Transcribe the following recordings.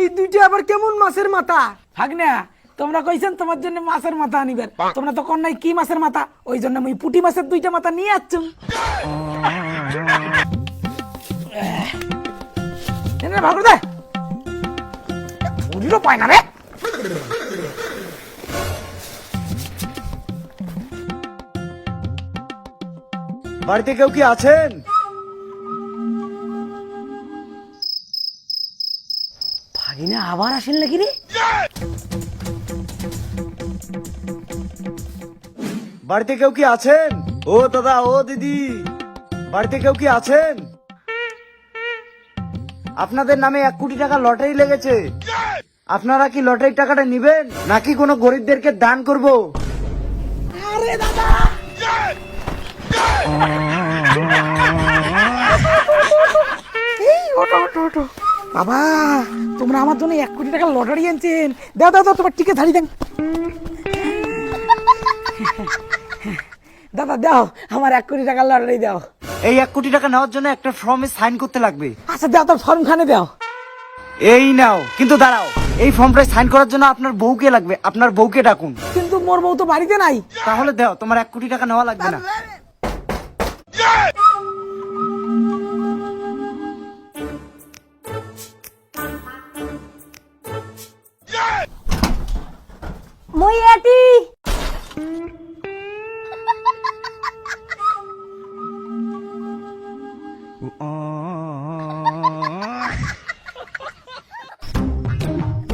এই দুইটা আবার কেমন মাছের মাথা? ভাগনা তোমরা কইছেন তোমার জন্য মাছের মাথা আনিবেন। তোমরা তো কন্যাই কি মাছের মাথা? ওই জন্য আমি পুটি মাছের দুইটা মাথা নিয়ে আসছুম ভাগর দে। পুরিরও পায় না রে। বাড়িতে কেউ কি আছেন? ভাগিনা আবার আসেন নাকি রে? বাড়িতে কেউ কি আছেন? ও দাদা ও দিদি। বাড়িতে কেউ কি আছেন? আপনাদের নামে এক কোটি টাকা লটারি লেগেছে। আপনারা কি লটারির টাকাটা নিবেন নাকি কোনো গরিবদেরকে দান করব? আরে দাদা! এই ওটো ওটো ওটো বাবা তোমরা আমার জন্য এক কোটি টাকা লটারি আনছেন। দাও দাও দাও তোমার টিকে ধারি দেন। দাদা দাও আমার এক কোটি টাকার লটারি দাও। এই এক কোটি টাকা নেওয়ার জন্য একটা ফর্মে সাইন করতে লাগবে। আচ্ছা দাও তোর ফর্ম খানে দাও। এই নাও কিন্তু দাঁড়াও এই ফর্মটায় সাইন করার জন্য আপনার বউকে লাগবে আপনার বউকে ডাকুন। কিন্তু মোর বউ তো বাড়িতে নাই। তাহলে দাও তোমার এক কোটি টাকা নেওয়া লাগবে না। এটি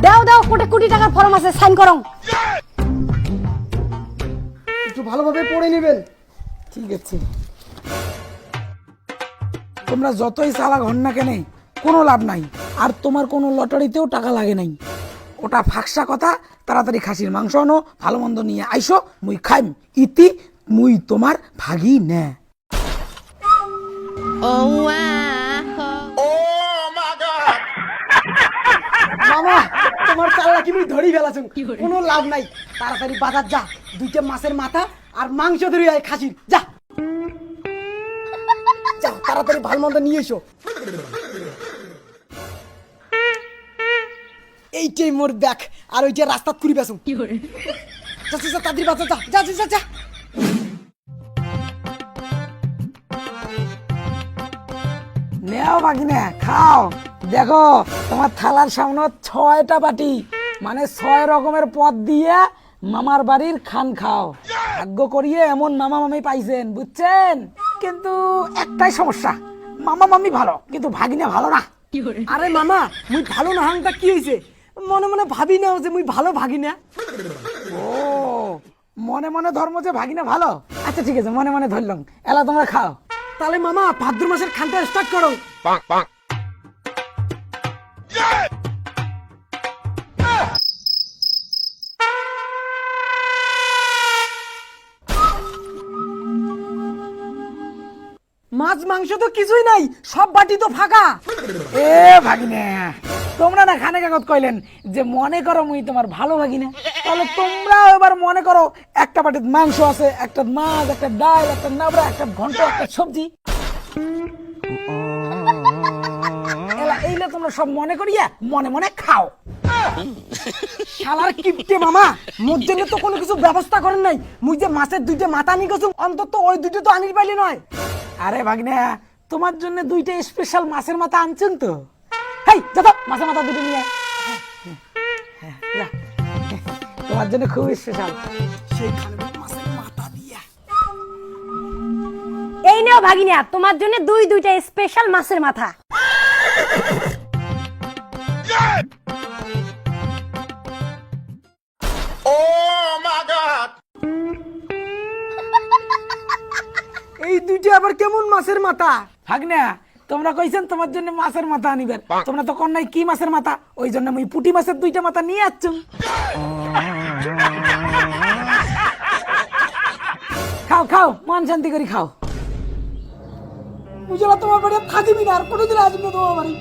দাও দাও কোটি কোটি টাকার ফর্ম আছে সাইন করং। একটু ভালোভাবে পড়ে নেবেন। ঠিক আছে। তোমরা যতই চালাক হন না কেন কোনো লাভ নাই। আর তোমার কোনো লটারিতেও টাকা লাগে নাই। ওটা ফাঁকসা কথা তাড়াতাড়ি খাসির মাংস আনো ভালো মন্দ নিয়ে আইসো মুই খাইম। ইতি মুই তোমার ভাগি নে মামা তোমার চাল্লা কি মুই ধরি ফেলাছুন কোনো লাভ নাই। তাড়াতাড়ি বাজার যা দুইটা মাছের মাথা আর মাংস ধরে আয় খাসির। যা। যাও তাড়াতাড়ি ভালো মন্দ নিয়ে এসো। এইটাই মোর ব্যাগ। আর ওইটা রাস্তা কুড়ি বেসুম যা যা, যা তাড়াতাড়ি বাজার যা যা যা, যা যা। নেও ভাগিনে খাও। দেখো তোমার থালার সামনে ছয়টা বাটি। মানে ছয় রকমের পদ দিয়ে মামার বাড়ির খান খাও। ভাগ্য করিয়ে এমন মামা মামি পাইছেন বুঝছেন? কিন্তু একটাই সমস্যা মামা মামি ভালো কিন্তু ভাগিনা ভালো না। আরে মামা মুই ভালো না হাংটা কি হয়েছে মনে মনে ভাবি না যে মুই ভালো ভাগি না ও মনে মনে ধর্ম যে ভাগিনা ভালো? আচ্ছা ঠিক আছে মনে মনে ধরলাম। এলা তোমরা খাও। তাহলে মামা ভাদ্র মাসের খানটা স্টার্ট করো। মাছ মাংস তো কিছুই নাই সব বাটি তো ফাঁকা। এ ভাগিনা। তোমরা না খানে কাগজ কইলেন যে মনে করো মুই তোমার ভালো ভাগিনা। তাহলে তোমরা এবার মনে করো একটা বাটির মাংস আছে, একটা মাছ, একটা ডাল, একটা নাবড়া, একটা ঘন্ট, একটা সবজি। এইলে তোমরা সব মনে করিয়া মনে মনে খাও। শালার কিপটে মামা, মোর জন্য তো কোনো কিছু ব্যবস্থা করেন নাই। মুই যে মাছের দুইটা মাথা নিয়ে গেছুম অন্তত ওই দুইটা তো আনির পাইলি নয়। আরে ভাগিনা, তোমার জন্য দুইটা স্পেশাল মাছের মাথা আনছেন তো। হেই যত মাছের মাথা দুটো নিয়ে। হ্যাঁ। তোমার জন্য খুব স্পেশাল মাথা এই নাও ভাগিনা তোমার জন্য দুই দুইটা স্পেশাল মাছের মাথা এই দুইটা আবার কেমন মাছের মাথা ভাগনা তোমরা কইছেন তোমার জন্য মাছের মাথা আনিবেন। তোমরা তো কন্যাই কি মাছের মাথা? ওই জন্য আমি পুটি মাছের দুইটা মাথা নিয়ে আসছুম খাও খাও মন শান্তি করে খাও। বুঝলা তোমার বাড়ি থাকিবি না আর কোনোদিন আসবি না তোমার বাড়ি।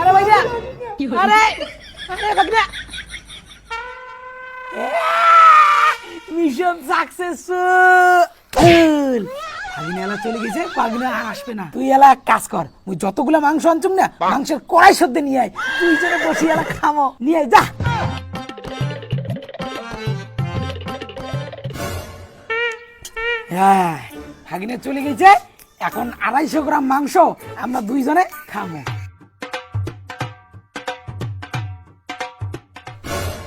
আরে ভাইয়া আরে আরে ভাগনা মিশন সাকসেসফুল এলা চলে গেছে ভাগিনা আর আসবে না। তুই এলা এক কাজ কর ওই যতগুলা মাংস আনছুম না মাংসের কড়াই সদ্যে নিয়ে আয়। তুই যেন বসি এলা খামো নিয়ে যা। হ্যাঁ ভাগিনা চলে গেছে এখন আড়াইশো গ্রাম মাংস আমরা দুইজনে খামো।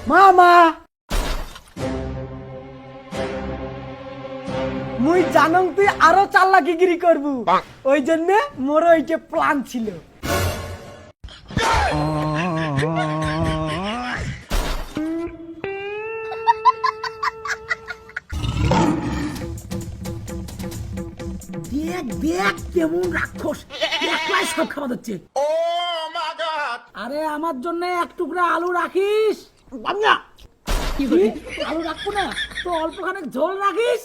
মামা! মুই জানং তুই আরও চাল্লাকি গিরি করবু। ওই জন্য মোর ওইটা প্ল্যান ছিল। দেখ দেখ কেমন রাক্ষস। একলাই সব খাবার হচ্ছে আরে আমার জন্য এক টুকরা আলু রাখিস। বাংলা আলু রাখব না? তো অল্প খানিক ঝোল রাখিস।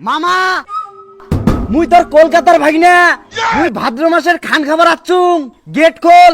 মামা! মুই তোর কলকাতার ভাদ্র মাসের খান খাবার আচ্ছুম গেট খোল।